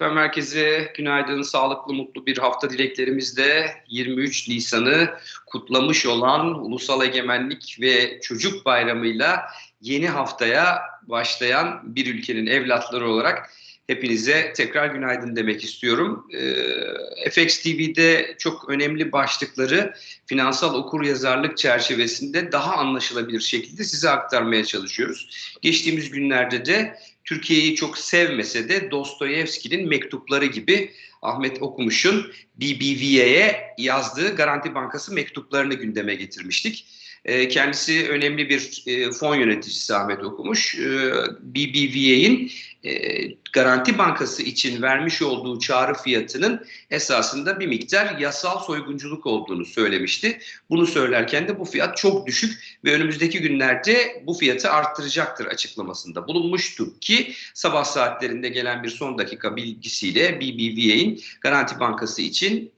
Efendim herkese günaydın, sağlıklı, mutlu bir hafta dileklerimizle 23 Nisan'ı kutlamış olan Ulusal Egemenlik ve Çocuk Bayramı'yla yeni haftaya başlayan bir ülkenin evlatları olarak hepinize tekrar günaydın demek istiyorum. Ee, FX TV'de çok önemli başlıkları finansal okur yazarlık çerçevesinde daha anlaşılabilir şekilde size aktarmaya çalışıyoruz. Geçtiğimiz günlerde de Türkiye'yi çok sevmese de Dostoyevski'nin mektupları gibi Ahmet Okumuş'un BBVA'ye yazdığı Garanti Bankası mektuplarını gündeme getirmiştik. Kendisi önemli bir fon yöneticisi Ahmet Okumuş. BBVA'nin Garanti Bankası için vermiş olduğu çağrı fiyatının esasında bir miktar yasal soygunculuk olduğunu söylemişti. Bunu söylerken de bu fiyat çok düşük ve önümüzdeki günlerde bu fiyatı arttıracaktır açıklamasında bulunmuştu ki sabah saatlerinde gelen bir son dakika bilgisiyle BBVA'nin Garanti Bankası için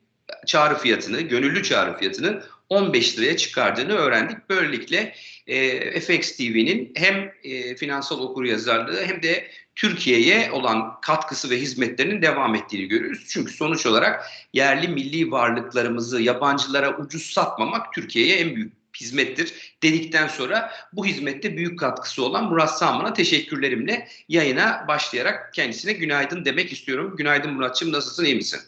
çağrı fiyatını, gönüllü çağrı fiyatını 15 liraya çıkardığını öğrendik. Böylelikle e, FX TV'nin hem e, finansal okuryazarlığı hem de Türkiye'ye olan katkısı ve hizmetlerinin devam ettiğini görüyoruz. Çünkü sonuç olarak yerli milli varlıklarımızı yabancılara ucuz satmamak Türkiye'ye en büyük hizmettir dedikten sonra bu hizmette büyük katkısı olan Murat Salman'a teşekkürlerimle yayına başlayarak kendisine günaydın demek istiyorum. Günaydın Muratçım nasılsın iyi misin?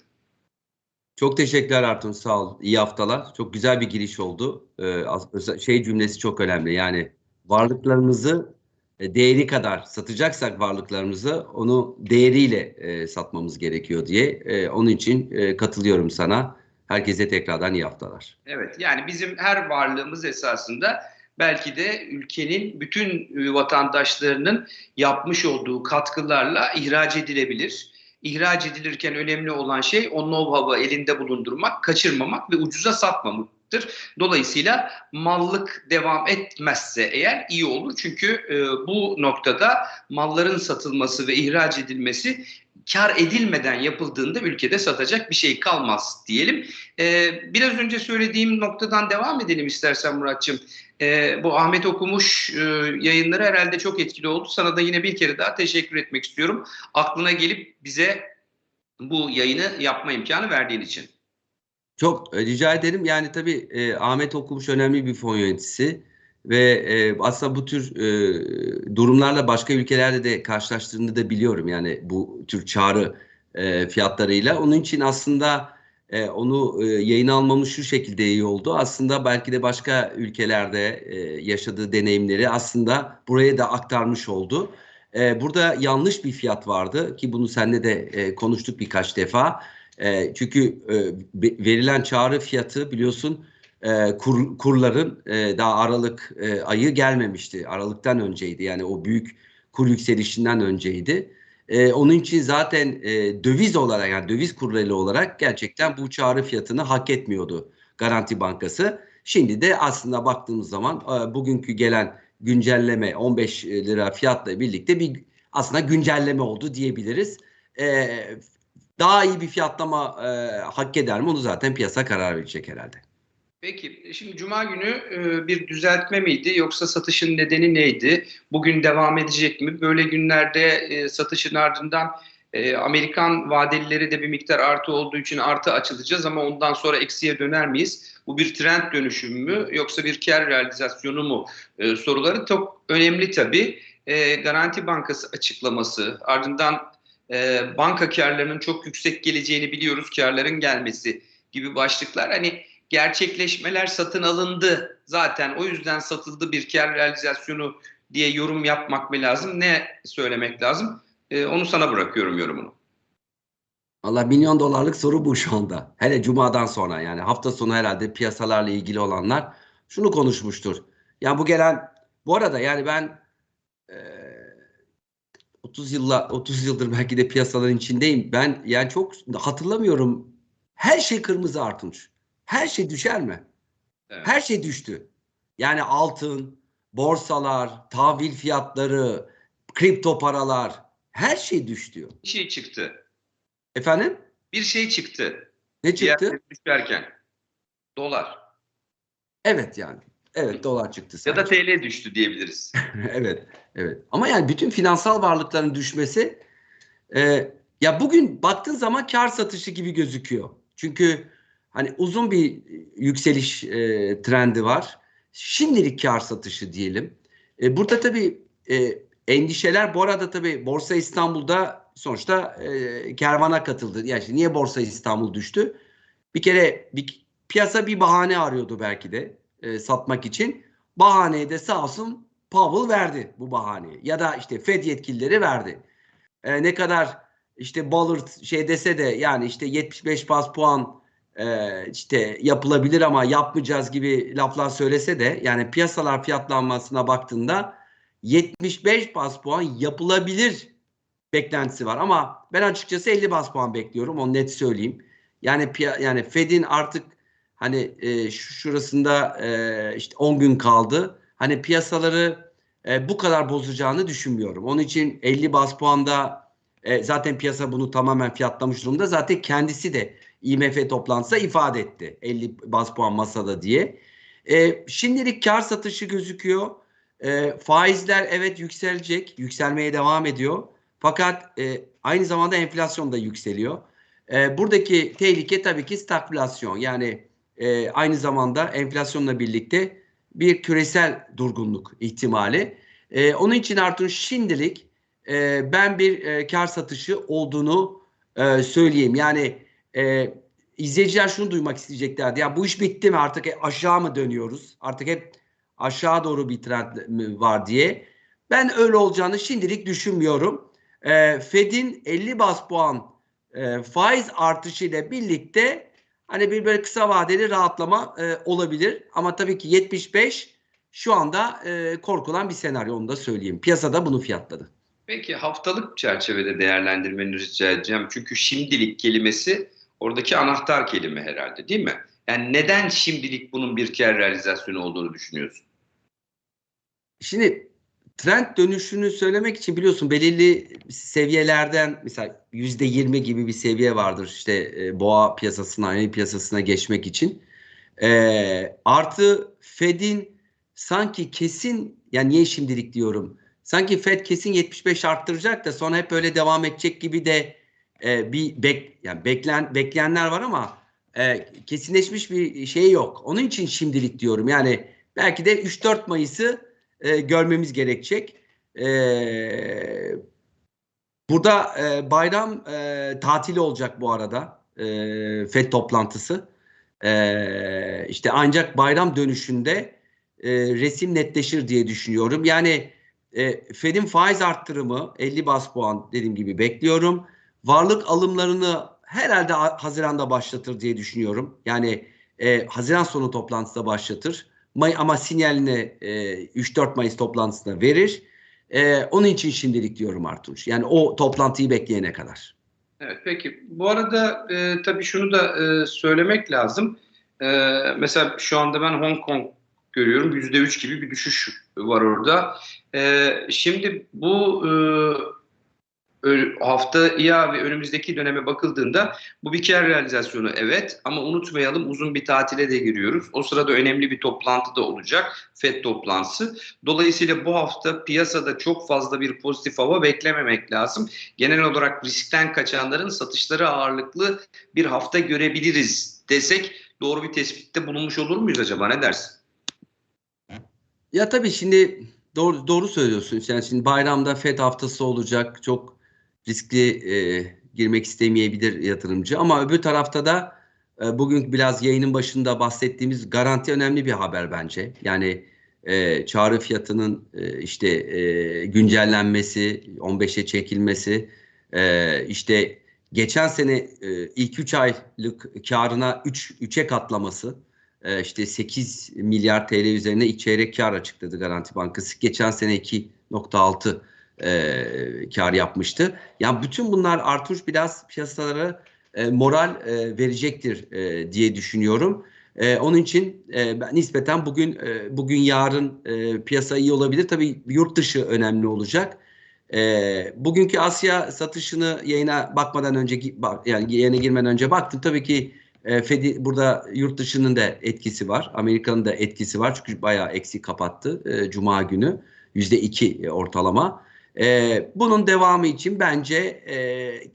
Çok teşekkürler Artun sağ ol. İyi haftalar. Çok güzel bir giriş oldu. Ee, şey cümlesi çok önemli. Yani varlıklarımızı e, değeri kadar satacaksak varlıklarımızı onu değeriyle e, satmamız gerekiyor diye. E, onun için e, katılıyorum sana. Herkese tekrardan iyi haftalar. Evet yani bizim her varlığımız esasında belki de ülkenin bütün vatandaşlarının yapmış olduğu katkılarla ihraç edilebilir ihraç edilirken önemli olan şey o know-how'ı elinde bulundurmak, kaçırmamak ve ucuza satmamaktır. Dolayısıyla mallık devam etmezse eğer iyi olur. Çünkü e, bu noktada malların satılması ve ihraç edilmesi kar edilmeden yapıldığında ülkede satacak bir şey kalmaz diyelim. Ee, biraz önce söylediğim noktadan devam edelim istersen Muratçım. Ee, bu Ahmet Okumuş e, yayınları herhalde çok etkili oldu. Sana da yine bir kere daha teşekkür etmek istiyorum. Aklına gelip bize bu yayını yapma imkanı verdiğin için. Çok e, rica ederim. Yani tabii e, Ahmet Okumuş önemli bir fon yöneticisi ve e, aslında bu tür e, durumlarla başka ülkelerde de karşılaştığını da biliyorum. Yani bu tür çağrı e, fiyatlarıyla. Onun için aslında e, onu e, yayın almamız şu şekilde iyi oldu. Aslında belki de başka ülkelerde e, yaşadığı deneyimleri aslında buraya da aktarmış oldu. E, burada yanlış bir fiyat vardı ki bunu seninle de e, konuştuk birkaç defa. E, çünkü e, verilen çağrı fiyatı biliyorsun e, kur, kurların e, daha Aralık e, ayı gelmemişti. Aralıktan önceydi yani o büyük kur yükselişinden önceydi. E, onun için zaten e, döviz olarak yani döviz kurları olarak gerçekten bu çağrı fiyatını hak etmiyordu Garanti Bankası. Şimdi de aslında baktığımız zaman e, bugünkü gelen güncelleme 15 lira fiyatla birlikte bir aslında güncelleme oldu diyebiliriz. E, daha iyi bir fiyatlama e, hak eder mi onu zaten piyasa karar verecek herhalde. Peki şimdi Cuma günü e, bir düzeltme miydi yoksa satışın nedeni neydi? Bugün devam edecek mi? Böyle günlerde e, satışın ardından e, Amerikan vadelileri de bir miktar artı olduğu için artı açılacağız ama ondan sonra eksiye döner miyiz? Bu bir trend dönüşümü mü yoksa bir kar realizasyonu mu? Soruları çok önemli tabii. Garanti Bankası açıklaması ardından banka karlarının çok yüksek geleceğini biliyoruz. Karların gelmesi gibi başlıklar hani gerçekleşmeler satın alındı zaten o yüzden satıldı bir kar realizasyonu diye yorum yapmak mı lazım ne söylemek lazım ee, onu sana bırakıyorum yorumunu. Valla milyon dolarlık soru bu şu anda. Hele cumadan sonra yani hafta sonu herhalde piyasalarla ilgili olanlar şunu konuşmuştur. Yani bu gelen bu arada yani ben e, 30 yılla 30 yıldır belki de piyasaların içindeyim. Ben yani çok hatırlamıyorum. Her şey kırmızı artmış. Her şey düşer mi? Evet. Her şey düştü. Yani altın, borsalar, tahvil fiyatları, kripto paralar her şey düştü. Bir şey çıktı. Efendim? Bir şey çıktı. Ne çıktı? Düşerken. Dolar. Evet yani. Evet dolar çıktı. Sadece. Ya da TL düştü diyebiliriz. evet. Evet. Ama yani bütün finansal varlıkların düşmesi e, ya bugün baktığın zaman kar satışı gibi gözüküyor. Çünkü hani uzun bir yükseliş e, trendi var. Şimdilik kar satışı diyelim. E, burada tabii e, endişeler bu arada tabii Borsa İstanbul'da sonuçta e, kervana katıldı. Yani niye Borsa İstanbul düştü? Bir kere bir, piyasa bir bahane arıyordu belki de e, satmak için. Bahaneyi de sağ olsun Powell verdi bu bahaneyi. Ya da işte Fed yetkilileri verdi. E, ne kadar işte Ballard şey dese de yani işte 75 bas puan e, işte yapılabilir ama yapmayacağız gibi laflar söylese de yani piyasalar fiyatlanmasına baktığında 75 bas puan yapılabilir beklentisi var ama ben açıkçası 50 bas puan bekliyorum onu net söyleyeyim. Yani yani Fed'in artık hani e, şu- şurasında e, işte 10 gün kaldı. Hani piyasaları e, bu kadar bozacağını düşünmüyorum. Onun için 50 bas puanda e, zaten piyasa bunu tamamen fiyatlamış durumda. Zaten kendisi de IMF toplantısında ifade etti. 50 bas puan masada diye. E, şimdilik kar satışı gözüküyor. E, faizler evet yükselecek. Yükselmeye devam ediyor. Fakat e, aynı zamanda enflasyon da yükseliyor. E, buradaki tehlike tabii ki stagflasyon. Yani e, aynı zamanda enflasyonla birlikte bir küresel durgunluk ihtimali. E, onun için Artur şimdilik e, ben bir e, kar satışı olduğunu e, söyleyeyim. Yani e, izleyiciler şunu duymak isteyeceklerdi. Ya bu iş bitti mi artık aşağı mı dönüyoruz? Artık hep aşağı doğru bir trend var diye. Ben öyle olacağını şimdilik düşünmüyorum. E, Fed'in 50 bas puan e, faiz artışıyla birlikte hani bir böyle kısa vadeli rahatlama e, olabilir. Ama tabii ki 75 şu anda e, korkulan bir senaryo onu da söyleyeyim. Piyasada bunu fiyatladı. Peki haftalık çerçevede değerlendirmeni rica edeceğim. Çünkü şimdilik kelimesi oradaki anahtar kelime herhalde değil mi? Yani neden şimdilik bunun bir kar realizasyonu olduğunu düşünüyorsun? Şimdi trend dönüşünü söylemek için biliyorsun belirli seviyelerden mesela yüzde yirmi gibi bir seviye vardır işte e, boğa piyasasına, ayı piyasasına geçmek için. E, artı Fed'in sanki kesin yani niye şimdilik diyorum sanki Fed kesin 75 arttıracak da sonra hep öyle devam edecek gibi de e, bir bek yani beklen bekleyenler var ama e, kesinleşmiş bir şey yok. Onun için şimdilik diyorum. Yani belki de 3-4 Mayıs'ı e, görmemiz gerekecek. E, burada e, bayram e, tatili olacak bu arada. E, FED toplantısı. E, işte ancak bayram dönüşünde e, resim netleşir diye düşünüyorum. Yani e, Fed'in faiz arttırımı 50 bas puan dediğim gibi bekliyorum. Varlık alımlarını herhalde Haziran'da başlatır diye düşünüyorum. Yani e, Haziran sonu toplantısında başlatır. May ama sinyalini e, 3-4 Mayıs toplantısında verir. E, onun için şimdilik diyorum Artunç. Yani o toplantıyı bekleyene kadar. Evet peki bu arada e, tabii şunu da e, söylemek lazım. E, mesela şu anda ben Hong Kong görüyorum. %3 gibi bir düşüş var orada. E, şimdi bu e, haftaya ve önümüzdeki döneme bakıldığında bu bir kar realizasyonu evet ama unutmayalım uzun bir tatile de giriyoruz. O sırada önemli bir toplantı da olacak. FED toplantısı. Dolayısıyla bu hafta piyasada çok fazla bir pozitif hava beklememek lazım. Genel olarak riskten kaçanların satışları ağırlıklı bir hafta görebiliriz desek doğru bir tespitte bulunmuş olur muyuz acaba ne dersin? Ya tabii şimdi doğru doğru söylüyorsun. Yani şimdi bayramda FED haftası olacak. Çok riskli e, girmek istemeyebilir yatırımcı. Ama öbür tarafta da e, bugün biraz yayının başında bahsettiğimiz garanti önemli bir haber bence. Yani e, çağrı fiyatının e, işte e, güncellenmesi, 15'e çekilmesi, e, işte geçen sene e, ilk 3 aylık karına 3 3'e katlaması, e, işte 8 milyar TL üzerine ilk çeyrek kar açıkladı Garanti Bankası. Geçen sene 2.6 e, kar yapmıştı. Yani bütün bunlar Artuş biraz piyasalara e, moral e, verecektir e, diye düşünüyorum. E, onun için e, ben nispeten bugün e, bugün yarın e, piyasa iyi olabilir. Tabii yurt dışı önemli olacak. E, bugünkü Asya satışını yayına bakmadan önce yani yayına girmeden önce baktım. Tabii ki e, Fed burada yurt dışının da etkisi var. Amerika'nın da etkisi var. Çünkü bayağı eksik kapattı e, Cuma günü. Yüzde iki ortalama. E, bunun devamı için bence e,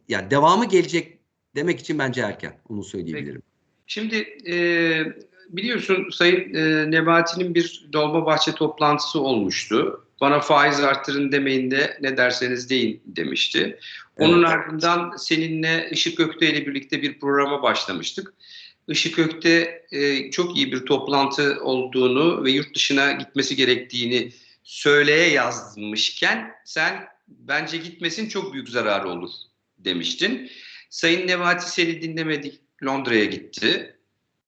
yani devamı gelecek demek için bence erken. Onu söyleyebilirim. Şimdi e, biliyorsun Sayın e, Nebati'nin bir Dolmabahçe toplantısı olmuştu. Bana faiz arttırın demeyin de ne derseniz deyin demişti. Onun Evet. ardından seninle Işık Gökte ile birlikte bir programa başlamıştık. Işık Gökte e, çok iyi bir toplantı olduğunu ve yurt dışına gitmesi gerektiğini söyleye yazmışken sen bence gitmesin çok büyük zararı olur demiştin. Sayın Nebati seni dinlemedi, Londra'ya gitti.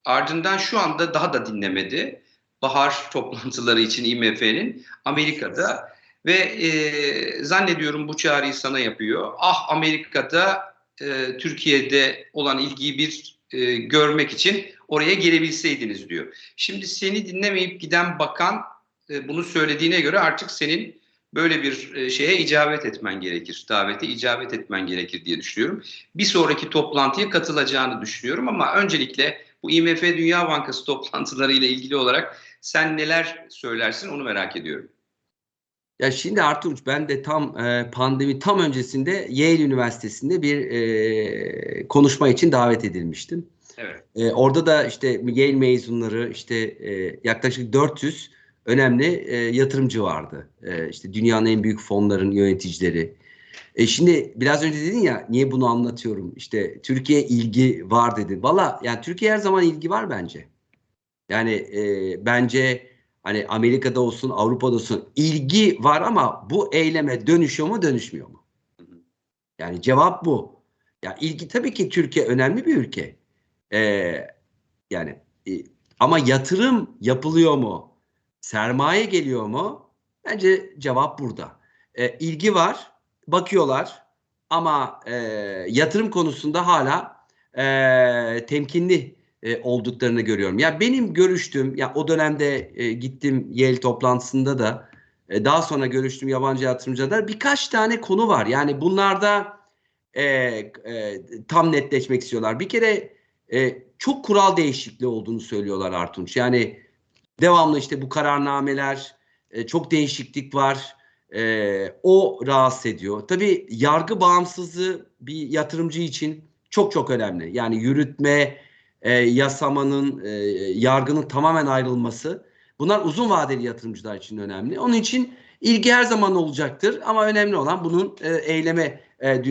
Ardından şu anda daha da dinlemedi. Bahar toplantıları için IMF'nin Amerika'da ve e, zannediyorum bu çağrıyı sana yapıyor. Ah Amerika'da e, Türkiye'de olan ilgiyi bir e, görmek için oraya gelebilseydiniz diyor. Şimdi seni dinlemeyip giden bakan e, bunu söylediğine göre artık senin böyle bir e, şeye icabet etmen gerekir. Davete icabet etmen gerekir diye düşünüyorum. Bir sonraki toplantıya katılacağını düşünüyorum ama öncelikle bu IMF Dünya Bankası toplantıları ile ilgili olarak sen neler söylersin onu merak ediyorum. Ya şimdi Artunç ben de tam e, pandemi tam öncesinde Yale Üniversitesi'nde bir e, konuşma için davet edilmiştim. Evet. E, orada da işte Yale mezunları işte e, yaklaşık 400 önemli e, yatırımcı vardı. E, işte dünyanın en büyük fonların yöneticileri. E şimdi biraz önce dedin ya niye bunu anlatıyorum? İşte Türkiye ilgi var dedin. Valla yani Türkiye her zaman ilgi var bence. Yani e, bence hani Amerika'da olsun Avrupa'da olsun ilgi var ama bu eyleme dönüşüyor mu dönüşmüyor mu? Yani cevap bu. Ya ilgi tabii ki Türkiye önemli bir ülke. E, yani e, ama yatırım yapılıyor mu? Sermaye geliyor mu? Bence cevap burada. E, ilgi var, bakıyorlar ama e, yatırım konusunda hala e, temkinli e, olduklarını görüyorum. Ya benim görüştüğüm, ya o dönemde e, gittim Yale toplantısında da e, daha sonra görüştüm yabancı yatırımcılar birkaç tane konu var. Yani bunlarda e, e, tam netleşmek istiyorlar. Bir kere e, çok kural değişikliği olduğunu söylüyorlar Artunç. Yani devamlı işte bu kararnameler, e, çok değişiklik var. E, o rahatsız ediyor. Tabii yargı bağımsızlığı bir yatırımcı için çok çok önemli. Yani yürütme, e, yasamanın, e, yargının tamamen ayrılması. Bunlar uzun vadeli yatırımcılar için önemli. Onun için ilgi her zaman olacaktır ama önemli olan bunun e, eyleme e, e,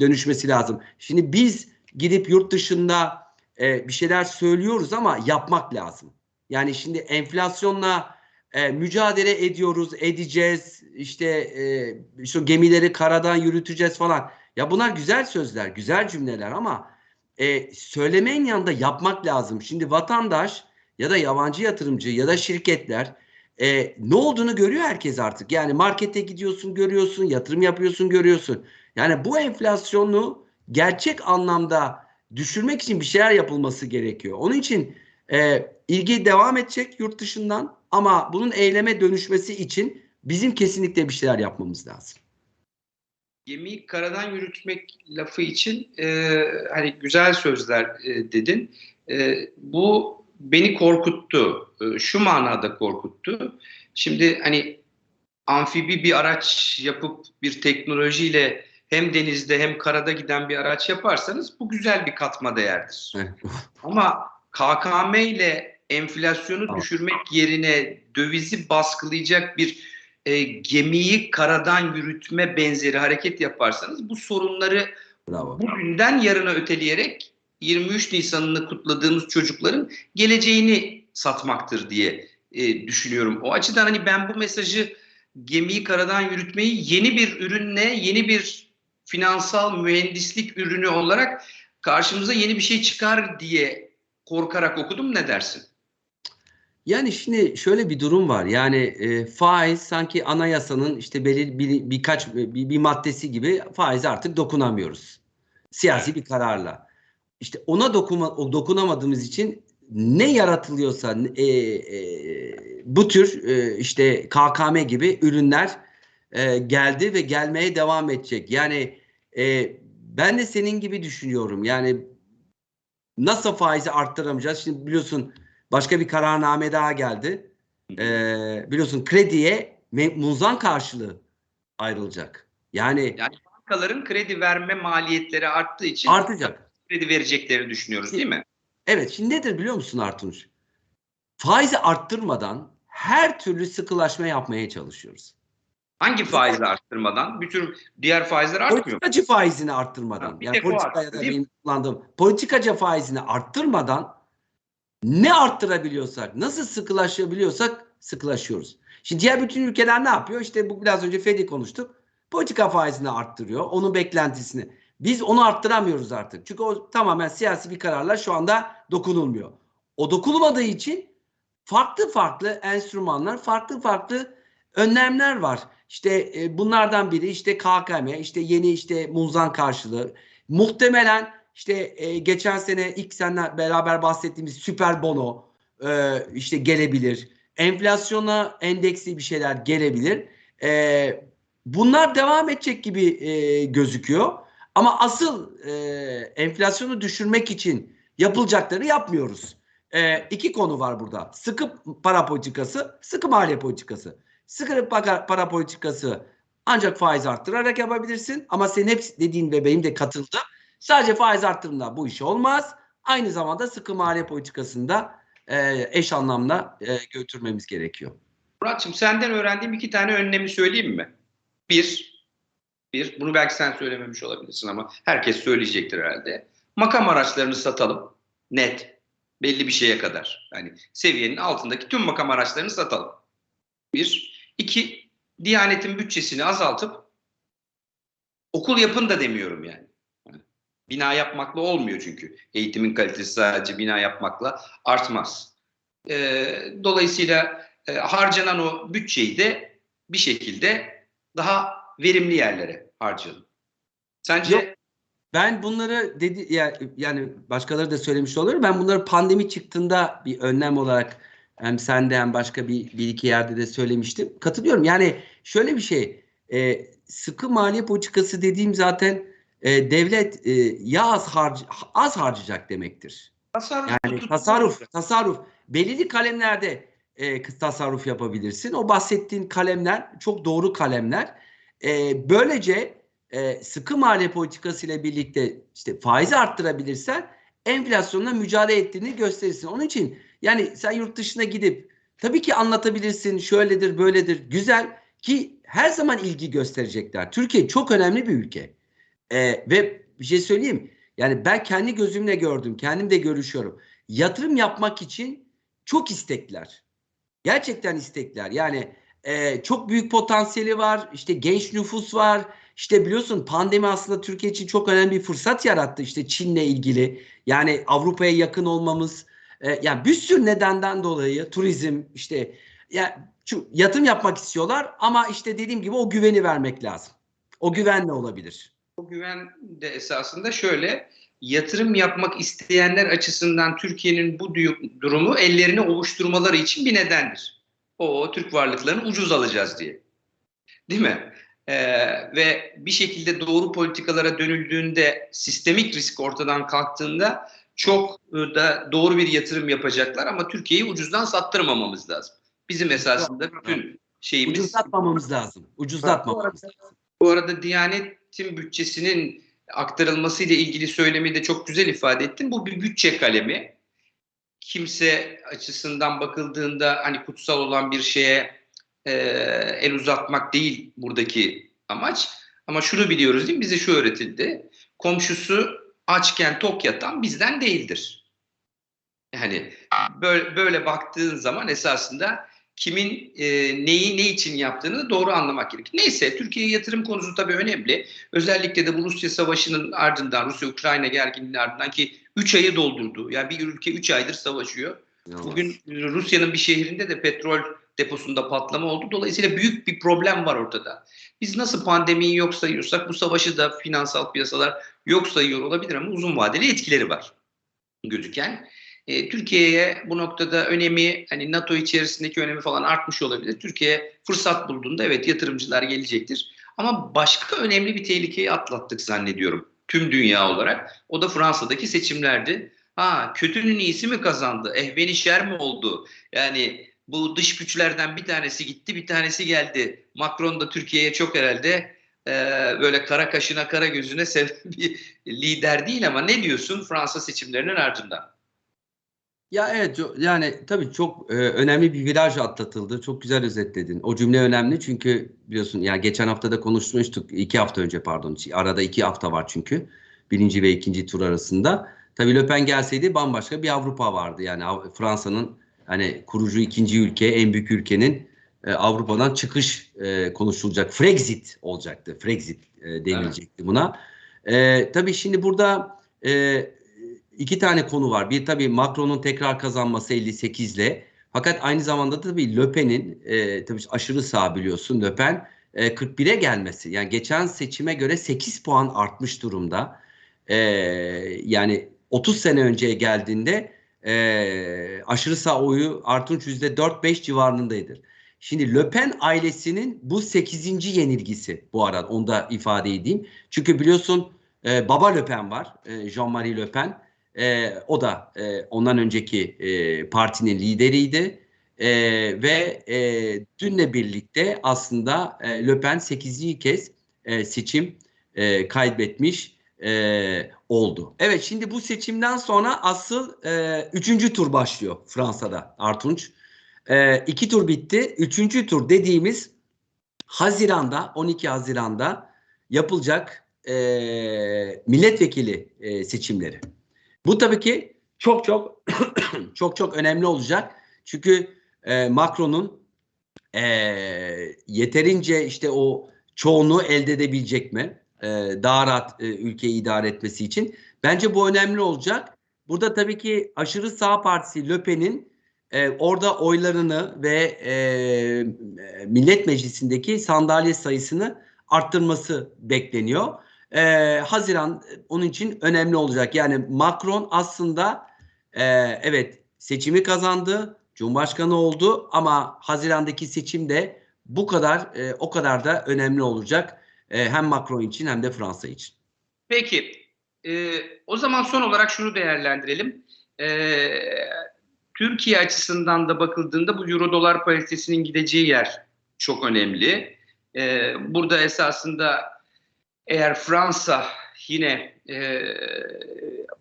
dönüşmesi lazım. Şimdi biz gidip yurt dışında e, bir şeyler söylüyoruz ama yapmak lazım. Yani şimdi enflasyonla e, mücadele ediyoruz, edeceğiz. İşte e, şu gemileri karadan yürüteceğiz falan. Ya bunlar güzel sözler, güzel cümleler ama e, söylemenin yanında yapmak lazım. Şimdi vatandaş ya da yabancı yatırımcı ya da şirketler e, ne olduğunu görüyor herkes artık. Yani markete gidiyorsun, görüyorsun, yatırım yapıyorsun, görüyorsun. Yani bu enflasyonu gerçek anlamda düşürmek için bir şeyler yapılması gerekiyor. Onun için e, ilgi devam edecek yurt dışından ama bunun eyleme dönüşmesi için bizim kesinlikle bir şeyler yapmamız lazım. Gemiyi karadan yürütmek lafı için e, hani güzel sözler e, dedin. E, bu beni korkuttu. E, şu manada korkuttu. Şimdi hani amfibi bir araç yapıp bir teknolojiyle hem denizde hem karada giden bir araç yaparsanız bu güzel bir katma değerdir. Ama KKM ile enflasyonu düşürmek yerine dövizi baskılayacak bir e, gemiyi karadan yürütme benzeri hareket yaparsanız bu sorunları Bravo. bugünden yarına öteleyerek 23 Nisan'ını kutladığımız çocukların geleceğini satmaktır diye e, düşünüyorum. O açıdan hani ben bu mesajı gemiyi karadan yürütmeyi yeni bir ürünle, yeni bir finansal mühendislik ürünü olarak karşımıza yeni bir şey çıkar diye korkarak okudum. Ne dersin? Yani şimdi şöyle bir durum var. Yani e, faiz sanki anayasanın işte belirli bir, birkaç bir, bir maddesi gibi faize artık dokunamıyoruz. Siyasi bir kararla. İşte ona dokuma, o dokunamadığımız için ne yaratılıyorsa e, e, bu tür e, işte KKM gibi ürünler e, geldi ve gelmeye devam edecek. Yani e, ben de senin gibi düşünüyorum. Yani nasıl faizi arttıramayacağız? Şimdi biliyorsun başka bir kararname daha geldi. Ee, biliyorsun krediye muzan karşılığı ayrılacak. Yani Yani bankaların kredi verme maliyetleri arttığı için artacak. kredi vereceklerini düşünüyoruz değil mi? Evet şimdi nedir biliyor musun Artunç? Faizi arttırmadan her türlü sıkılaşma yapmaya çalışıyoruz. Hangi faizi arttırmadan? Bütün diğer faizler artmıyor. mu? Politikacı faizini arttırmadan. Ha, yani politika ya da benim kullandığım politikacı faizini arttırmadan ne arttırabiliyorsak, nasıl sıkılaşabiliyorsak sıkılaşıyoruz. Şimdi diğer bütün ülkeler ne yapıyor? İşte bu biraz önce Fed'i konuştuk. Politika faizini arttırıyor. Onun beklentisini. Biz onu arttıramıyoruz artık. Çünkü o tamamen siyasi bir kararla şu anda dokunulmuyor. O dokunulmadığı için farklı farklı enstrümanlar, farklı farklı önlemler var. İşte e, bunlardan biri işte KKM, işte yeni işte muzan karşılığı. Muhtemelen işte e, geçen sene ilk seninle beraber bahsettiğimiz süper bono e, işte gelebilir. Enflasyona endeksli bir şeyler gelebilir. E, bunlar devam edecek gibi e, gözüküyor. Ama asıl e, enflasyonu düşürmek için yapılacakları yapmıyoruz. E, iki konu var burada. Sıkı para politikası, sıkı maliye politikası. Sıkı para, para politikası ancak faiz arttırarak yapabilirsin. Ama senin hep dediğin ve benim de katıldığım sadece faiz arttırımla bu iş olmaz. Aynı zamanda sıkı maliye politikasında e, eş anlamda e, götürmemiz gerekiyor. Muratçım senden öğrendiğim iki tane önlemi söyleyeyim mi? Bir, bir, bunu belki sen söylememiş olabilirsin ama herkes söyleyecektir herhalde. Makam araçlarını satalım. Net. Belli bir şeye kadar. Yani seviyenin altındaki tüm makam araçlarını satalım. Bir. İki Diyanetin bütçesini azaltıp okul yapın da demiyorum yani. Bina yapmakla olmuyor çünkü. Eğitimin kalitesi sadece bina yapmakla artmaz. Ee, dolayısıyla e, harcanan o bütçeyi de bir şekilde daha verimli yerlere harcayalım. Sence. Ben bunları dedi ya- yani başkaları da söylemiş olur. Ben bunları pandemi çıktığında bir önlem olarak hem sende hem başka bir, bir iki yerde de söylemiştim. Katılıyorum. Yani şöyle bir şey e, sıkı maliye politikası dediğim zaten e, devlet e, ya az, harc az harcayacak demektir. tasarruf Yani tutup- tasarruf, tasarruf. Belirli kalemlerde e, tasarruf yapabilirsin. O bahsettiğin kalemler çok doğru kalemler. E, böylece e, sıkı maliye politikası ile birlikte işte faizi arttırabilirsen enflasyonla mücadele ettiğini gösterirsin. Onun için yani sen yurt dışına gidip tabii ki anlatabilirsin şöyledir böyledir güzel ki her zaman ilgi gösterecekler. Türkiye çok önemli bir ülke. E, ve bir şey söyleyeyim yani ben kendi gözümle gördüm kendim de görüşüyorum. Yatırım yapmak için çok istekler. Gerçekten istekler. Yani e, çok büyük potansiyeli var. İşte genç nüfus var. İşte biliyorsun pandemi aslında Türkiye için çok önemli bir fırsat yarattı. İşte Çin'le ilgili. Yani Avrupa'ya yakın olmamız. E, yani bir sürü nedenden dolayı turizm işte ya şu yatırım yapmak istiyorlar ama işte dediğim gibi o güveni vermek lazım. O güvenle olabilir. O güven de esasında şöyle yatırım yapmak isteyenler açısından Türkiye'nin bu du- durumu ellerini ovuşturmaları için bir nedendir. O Türk varlıklarını ucuz alacağız diye. Değil mi? Ee, ve bir şekilde doğru politikalara dönüldüğünde sistemik risk ortadan kalktığında çok e, da doğru bir yatırım yapacaklar ama Türkiye'yi ucuzdan sattırmamamız lazım. Bizim esasında bütün şeyimiz Ucuzlatmamamız lazım. Ucuzlatmamamız lazım. bu arada Diyanet'in bütçesinin aktarılması ile ilgili söylemi de çok güzel ifade ettin. Bu bir bütçe kalemi. Kimse açısından bakıldığında hani kutsal olan bir şeye e, el uzatmak değil buradaki amaç. Ama şunu biliyoruz değil mi? Bize şu öğretildi. Komşusu açken tok yatan bizden değildir. Yani böyle, böyle baktığın zaman esasında kimin e, neyi ne için yaptığını doğru anlamak gerekir. Neyse Türkiye'ye yatırım konusu tabii önemli. Özellikle de bu Rusya Savaşı'nın ardından, Rusya-Ukrayna gerginliğinin ardından ki 3 ayı doldurdu. Yani bir ülke 3 aydır savaşıyor. Bugün Rusya'nın bir şehrinde de petrol deposunda patlama oldu. Dolayısıyla büyük bir problem var ortada. Biz nasıl pandemiyi yok sayıyorsak bu savaşı da finansal piyasalar yok sayıyor olabilir ama uzun vadeli etkileri var gözüken. E, Türkiye'ye bu noktada önemi hani NATO içerisindeki önemi falan artmış olabilir. Türkiye fırsat bulduğunda evet yatırımcılar gelecektir. Ama başka önemli bir tehlikeyi atlattık zannediyorum tüm dünya olarak. O da Fransa'daki seçimlerdi. Ha kötünün iyisi mi kazandı? Ehveni şer mi oldu? Yani bu dış güçlerden bir tanesi gitti, bir tanesi geldi. Macron da Türkiye'ye çok herhalde e, böyle kara kaşına kara gözüne seven bir lider değil ama ne diyorsun Fransa seçimlerinin ardından? Ya evet yani tabii çok e, önemli bir viraj atlatıldı. Çok güzel özetledin. O cümle önemli çünkü biliyorsun yani geçen hafta da konuşmuştuk. iki hafta önce pardon. Arada iki hafta var çünkü. Birinci ve ikinci tur arasında. Tabii Le Pen gelseydi bambaşka bir Avrupa vardı. Yani Fransa'nın hani kurucu ikinci ülke, en büyük ülkenin e, Avrupa'dan çıkış e, konuşulacak. Frexit olacaktı. Frexit e, denilecekti buna. E, tabii şimdi burada e, iki tane konu var. Bir tabii Macron'un tekrar kazanması 58 ile. Fakat aynı zamanda da tabii Le Pen'in e, tabii aşırı sağ biliyorsun Le Pen e, 41'e gelmesi. Yani geçen seçime göre 8 puan artmış durumda. E, yani 30 sene önceye geldiğinde e, aşırı sağ oyu Artunç %4-5 civarındadır. Şimdi Le Pen ailesinin bu 8. yenilgisi bu arada onu da ifade edeyim. Çünkü biliyorsun e, baba Le Pen var. E, Jean-Marie Le Pen. E, o da e, ondan önceki e, partinin lideriydi. E, ve e, dünle birlikte aslında e, Le Pen 8. kez e, seçim e, kaybetmiş e, oldu. Evet şimdi bu seçimden sonra asıl e, üçüncü tur başlıyor Fransa'da Artunç. E, iki tur bitti. Üçüncü tur dediğimiz Haziran'da 12 Haziran'da yapılacak e, milletvekili e, seçimleri. Bu tabii ki çok çok çok çok önemli olacak. Çünkü e, Macron'un e, yeterince işte o çoğunluğu elde edebilecek mi? E, daha rahat e, ülkeyi idare etmesi için. Bence bu önemli olacak. Burada tabii ki aşırı sağ partisi Le Pen'in e, orada oylarını ve e, Millet Meclisi'ndeki sandalye sayısını arttırması bekleniyor. E, Haziran onun için önemli olacak. Yani Macron aslında e, evet seçimi kazandı, Cumhurbaşkanı oldu ama Haziran'daki seçim de bu kadar e, o kadar da önemli olacak e, hem Macron için hem de Fransa için. Peki e, o zaman son olarak şunu değerlendirelim. E, Türkiye açısından da bakıldığında bu euro dolar paritesinin gideceği yer çok önemli. E, burada esasında eğer Fransa yine e,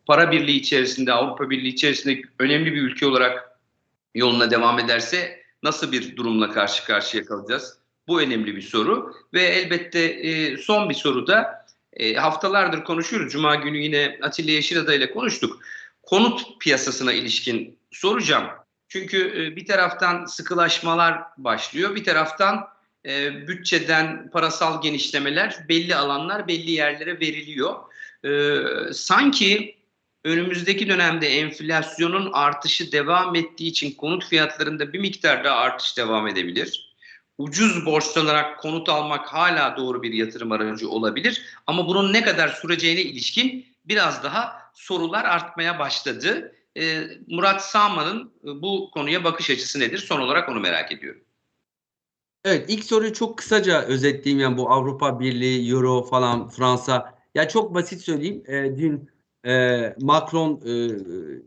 para birliği içerisinde, Avrupa Birliği içerisinde önemli bir ülke olarak yoluna devam ederse nasıl bir durumla karşı karşıya kalacağız? Bu önemli bir soru ve elbette e, son bir soru da e, haftalardır konuşuyoruz. Cuma günü yine Atilla Yeşilada ile konuştuk. Konut piyasasına ilişkin soracağım. Çünkü e, bir taraftan sıkılaşmalar başlıyor, bir taraftan e, bütçeden parasal genişlemeler belli alanlar belli yerlere veriliyor. E, sanki önümüzdeki dönemde enflasyonun artışı devam ettiği için konut fiyatlarında bir miktar daha artış devam edebilir. Ucuz borçlanarak konut almak hala doğru bir yatırım aracı olabilir ama bunun ne kadar süreceğine ilişkin biraz daha sorular artmaya başladı. Ee, Murat Sağman'ın bu konuya bakış açısı nedir? Son olarak onu merak ediyorum. Evet ilk soruyu çok kısaca özetleyeyim yani bu Avrupa Birliği, Euro falan Fransa. Ya çok basit söyleyeyim. E, dün e, Macron e,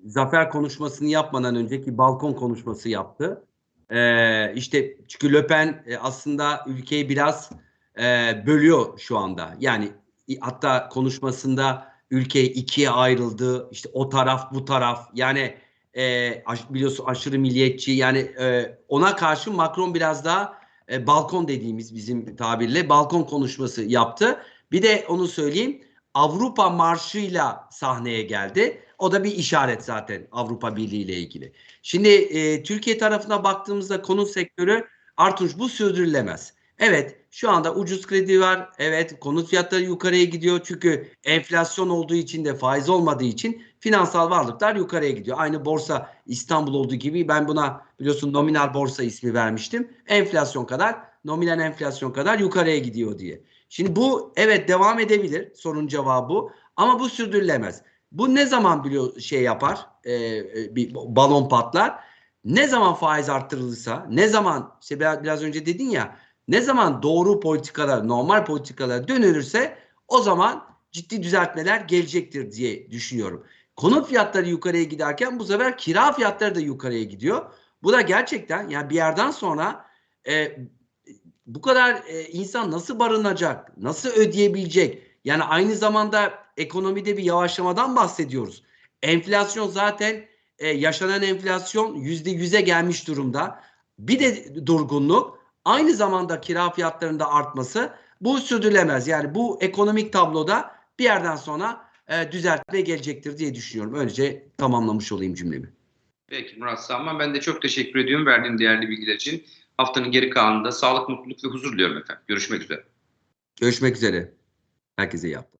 zafer konuşmasını yapmadan önceki balkon konuşması yaptı. E, işte çünkü Le Pen e, aslında ülkeyi biraz e, bölüyor şu anda. Yani hatta konuşmasında ülke ikiye ayrıldı. İşte o taraf bu taraf. Yani e, biliyorsun aşırı milliyetçi. Yani e, ona karşı Macron biraz daha e, balkon dediğimiz bizim tabirle balkon konuşması yaptı. Bir de onu söyleyeyim Avrupa marşıyla sahneye geldi. O da bir işaret zaten Avrupa Birliği ile ilgili. Şimdi e, Türkiye tarafına baktığımızda konut sektörü Artunç bu sürdürülemez. Evet şu anda ucuz kredi var. Evet konut fiyatları yukarıya gidiyor. Çünkü enflasyon olduğu için de faiz olmadığı için finansal varlıklar yukarıya gidiyor. Aynı borsa İstanbul olduğu gibi ben buna biliyorsun nominal borsa ismi vermiştim. Enflasyon kadar nominal enflasyon kadar yukarıya gidiyor diye. Şimdi bu evet devam edebilir. Sorun cevabı bu. Ama bu sürdürülemez. Bu ne zaman biliyor şey yapar? E, bir balon patlar. Ne zaman faiz arttırılırsa, ne zaman işte biraz, biraz önce dedin ya, ne zaman doğru politikalar, normal politikalar dönülürse o zaman ciddi düzeltmeler gelecektir diye düşünüyorum. Konut fiyatları yukarıya giderken bu sefer kira fiyatları da yukarıya gidiyor. Bu da gerçekten yani bir yerden sonra e, bu kadar e, insan nasıl barınacak, nasıl ödeyebilecek? Yani aynı zamanda ekonomide bir yavaşlamadan bahsediyoruz. Enflasyon zaten e, yaşanan enflasyon yüzde yüze gelmiş durumda. Bir de durgunluk aynı zamanda kira fiyatlarında artması bu sürdürülemez. Yani bu ekonomik tabloda bir yerden sonra e, düzeltme gelecektir diye düşünüyorum. Önce tamamlamış olayım cümlemi. Peki Murat Sağman ben de çok teşekkür ediyorum verdiğin değerli bilgiler için. Haftanın geri kalanında sağlık, mutluluk ve huzur diliyorum efendim. Görüşmek üzere. Görüşmek üzere. Herkese iyi hafta.